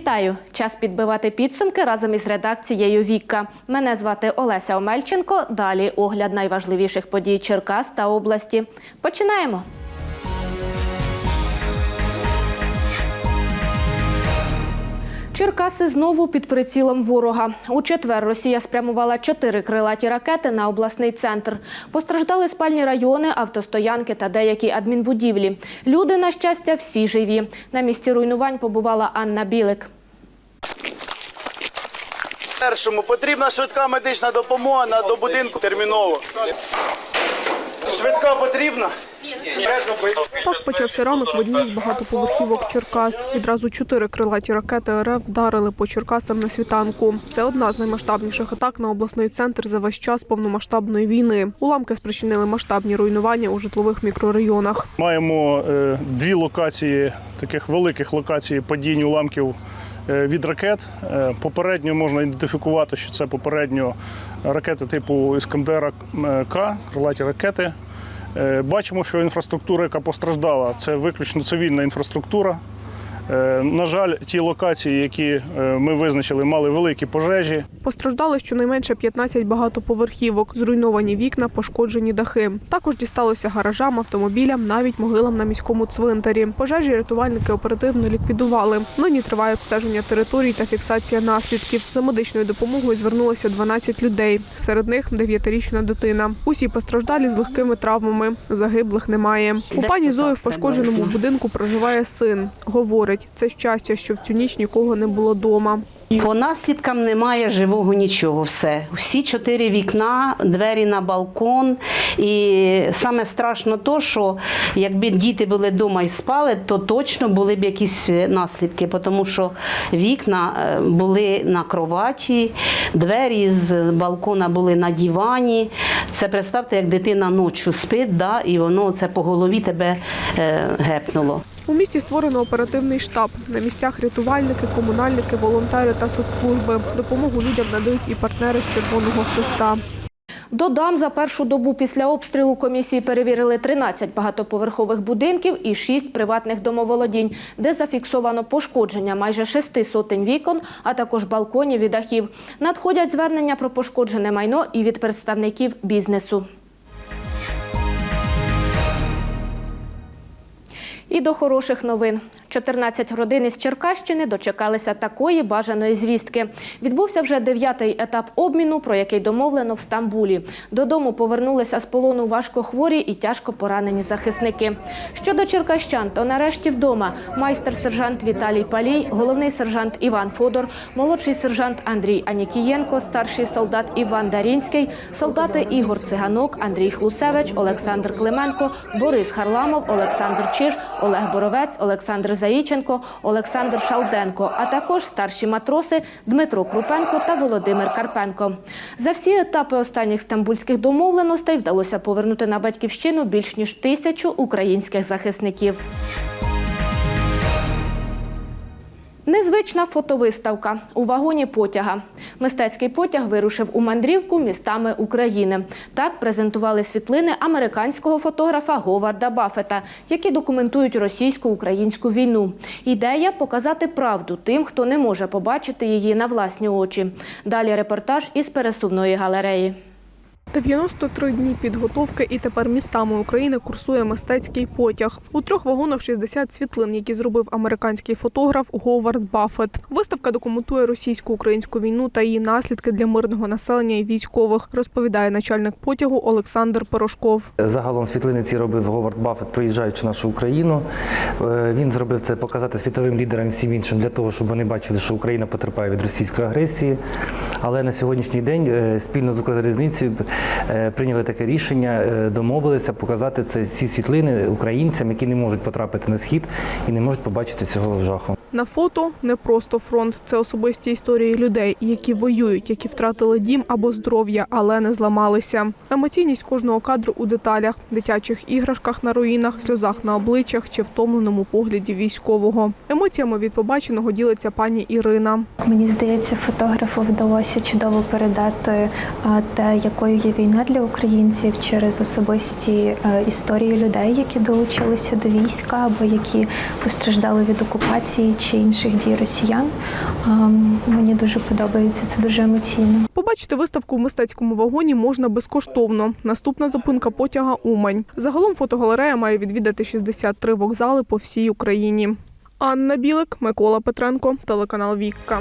Вітаю! Час підбивати підсумки разом із редакцією Вікка. Мене звати Олеся Омельченко. Далі огляд найважливіших подій Черкас та області. Починаємо. Черкаси знову під прицілом ворога. У четвер Росія спрямувала чотири крилаті ракети на обласний центр. Постраждали спальні райони, автостоянки та деякі адмінбудівлі. Люди, на щастя, всі живі. На місці руйнувань побувала Анна Білик. Першому потрібна швидка медична допомога на до будинку терміново. Швидка потрібна? Так почався ранок в одній з багатоповерхівок Черкас. Відразу чотири крилаті ракети РФ вдарили по Черкасам на світанку. Це одна з наймасштабніших атак на обласний центр за весь час повномасштабної війни. Уламки спричинили масштабні руйнування у житлових мікрорайонах. Маємо е, дві локації, таких великих локацій падінь уламків е, від ракет. Е, Попередньо можна ідентифікувати, що це попередньо ракети типу Іскандера К, крилаті ракети. Е, Бачимо, що інфраструктура, яка постраждала, це виключно цивільна інфраструктура. Е, На жаль, ті локації, які е, ми визначили, мали великі пожежі. Постраждали щонайменше 15 багатоповерхівок, зруйновані вікна, пошкоджені дахи. Також дісталося гаражам, автомобілям, навіть могилам на міському цвинтарі. Пожежі рятувальники оперативно ліквідували. Нині триває обстеження територій та фіксація наслідків. За медичною допомогою звернулося 12 людей. Серед них 9-річна дитина. Усі постраждалі з легкими травмами. Загиблих немає. У пані Зої в пошкодженому будинку проживає син. Говорить, це щастя, що в цю ніч нікого не було дома. По наслідкам немає живого нічого. Все. Всі чотири вікна, двері на балкон. І саме страшно то, що якби діти були вдома і спали, то точно були б якісь наслідки, тому що вікна е, були на кроваті, двері з балкона були на дивані. Це представте, як дитина ночі спить, да, і воно це по голові тебе е, гепнуло. У місті створено оперативний штаб. На місцях рятувальники, комунальники, волонтери та соцслужби. Допомогу людям надають і партнери з Червоного Христа. Додам, за першу добу після обстрілу комісії перевірили 13 багатоповерхових будинків і 6 приватних домоволодінь, де зафіксовано пошкодження майже шести сотень вікон, а також балконів і дахів. Надходять звернення про пошкоджене майно і від представників бізнесу. І до хороших новин. 14 родин із Черкащини дочекалися такої бажаної звістки. Відбувся вже дев'ятий етап обміну, про який домовлено в Стамбулі. Додому повернулися з полону важкохворі і тяжко поранені захисники. Щодо черкащан, то нарешті вдома майстер-сержант Віталій Палій, головний сержант Іван Фодор, молодший сержант Андрій Анікієнко, старший солдат Іван Дарінський, солдати Ігор Циганок, Андрій Хлусевич, Олександр Клименко, Борис Харламов, Олександр Чиж, Олег Боровець, Олександр Заїченко, Олександр Шалденко, а також старші матроси Дмитро Крупенко та Володимир Карпенко. За всі етапи останніх стамбульських домовленостей вдалося повернути на батьківщину більш ніж тисячу українських захисників. Незвична фотовиставка у вагоні потяга. Мистецький потяг вирушив у мандрівку містами України. Так презентували світлини американського фотографа Говарда Баффета, які документують російсько-українську війну. Ідея показати правду тим, хто не може побачити її на власні очі. Далі репортаж із пересувної галереї. 93 дні підготовки і тепер містами України курсує мистецький потяг. У трьох вагонах 60 світлин, які зробив американський фотограф Говард Баффет. Виставка документує російсько-українську війну та її наслідки для мирного населення і військових, розповідає начальник потягу Олександр Порошков. Загалом світлини ці робив Говард Баффет, проїжджаючи нашу Україну. Е, Він зробив це показати світовим лідерам і всім іншим для того, щоб вони бачили, що Україна потерпає від російської агресії. Але на сьогоднішній день е, спільно з Укрзалізницею прийняли таке рішення, е, домовилися показати це ці світлини українцям, які не можуть потрапити на схід і не можуть побачити цього жаху. На фото не просто фронт, це особисті історії людей, які воюють, які втратили дім або здоров'я, але не зламалися. Емоційність кожного кадру у деталях, дитячих іграшках на руїнах, сльозах на обличчях чи втомленому погляді військового. Емоціями від побаченого ділиться пані Ірина. Мені здається, фотографу вдалося вдалося чудово передати те, якою є війна для українців через особисті е, історії людей, які долучилися до війська або які постраждали від окупації чи інших дій росіян. Мені дуже подобається, це дуже емоційно. Побачити виставку в мистецькому вагоні можна безкоштовно. Наступна зупинка потяга Умань. Загалом фотогалерея має відвідати 63 вокзали по всій Україні. Анна Білик, Микола Петренко, телеканал Вікка.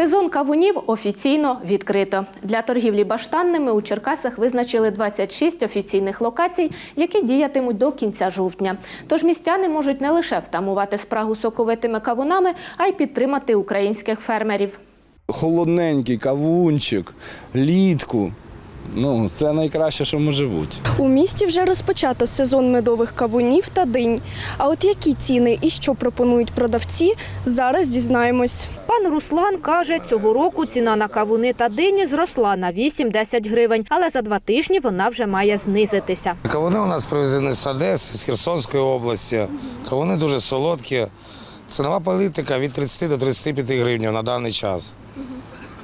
Сезон кавунів офіційно відкрито. Для торгівлі баштанними у Черкасах визначили 26 офіційних локацій, які діятимуть до кінця жовтня. Тож містяни можуть не лише втамувати спрагу соковитими кавунами, а й підтримати українських фермерів. холодненький кавунчик, літку. Ну, це найкраще, що може бути. У місті вже розпочато сезон медових кавунів та динь. А от які ціни і що пропонують продавці, зараз дізнаємось. Пан Руслан каже, цього року ціна на кавуни та дині зросла на 8-10 гривень, але за два тижні вона вже має знизитися. Кавуни у нас привезені з Одеси, з Херсонської області. Кавуни дуже солодкі. Цінова політика від 30 до 35 гривень на даний час.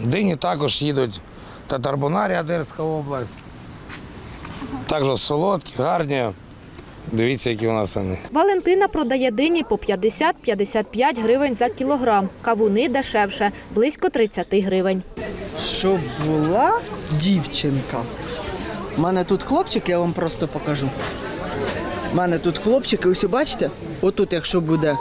Дині також їдуть Татарбунарі, Одеська область. Також солодкі, гарні. Дивіться, які у нас вони. Валентина продає дині по 50-55 гривень за кілограм. Кавуни дешевше – близько 30 гривень. Щоб була дівчинка. У мене тут хлопчик, я вам просто покажу. У мене тут хлопчик, і ось бачите, отут, якщо буде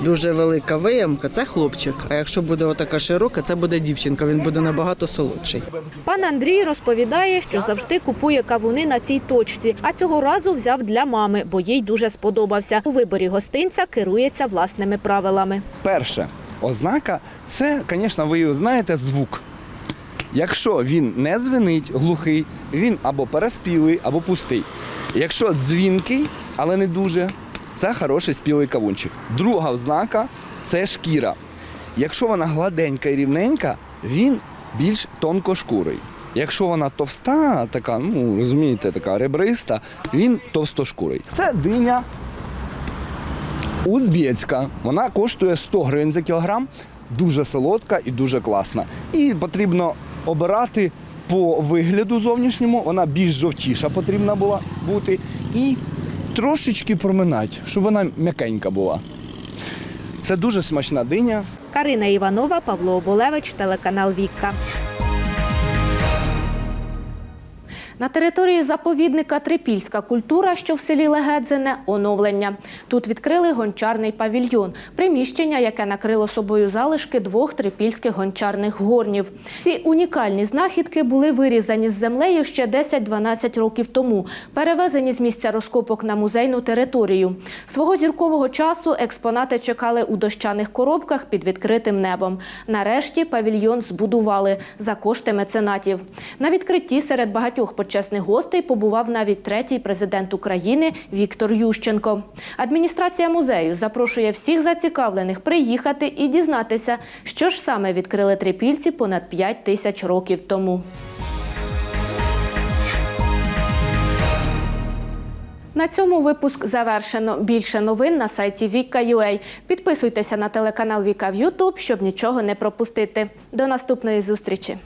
дуже велика виямка, це хлопчик. А якщо буде отака широка, це буде дівчинка. Він буде набагато солодший. Пан Андрій розповідає, що завжди купує кавуни на цій точці, а цього разу взяв для мами, бо їй дуже сподобався. У виборі гостинця керується власними правилами. Перше, ознака це, звісно, ви його знаєте, звук. Якщо він не звенить, глухий, він або переспілий, або пустий. Якщо дзвінкий, але не дуже, це хороший спілий кавунчик. Друга ознака це шкіра. Якщо вона гладенька і рівненька, він більш тонкошкурий. Якщо вона товста, така, ну розумієте, така ребриста, він товстошкурий. Це диня Узбецька. Вона коштує 100 гривень за кілограм. Дуже солодка і дуже класна. І потрібно обирати по вигляду зовнішньому. Вона більш жовтіша потрібна була бути. І трошечки проминати, щоб вона м'якенька була. Це дуже смачна диня. Карина Іванова, Павло Оболевич, телеканал Вікка. На території заповідника Трипільська культура, що в селі Легедзине, оновлення. Тут відкрили гончарний павільйон, приміщення, яке накрило собою залишки двох трипільських гончарних горнів. Ці унікальні знахідки були вирізані з землею ще 10-12 років тому, перевезені з місця розкопок на музейну територію. Свого зіркового часу експонати чекали у дощаних коробках під відкритим небом. Нарешті павільйон збудували за кошти меценатів. На відкритті серед багатьох почесних гостей побував навіть третій президент України Віктор Ющенко. Адміністрація музею запрошує всіх зацікавлених приїхати і дізнатися, що ж саме відкрили трипільці понад 5 тисяч років тому. На цьому випуск завершено. Більше новин на сайті Віка.ua. Підписуйтеся на телеканал Віка в Ютуб, щоб нічого не пропустити. До наступної зустрічі.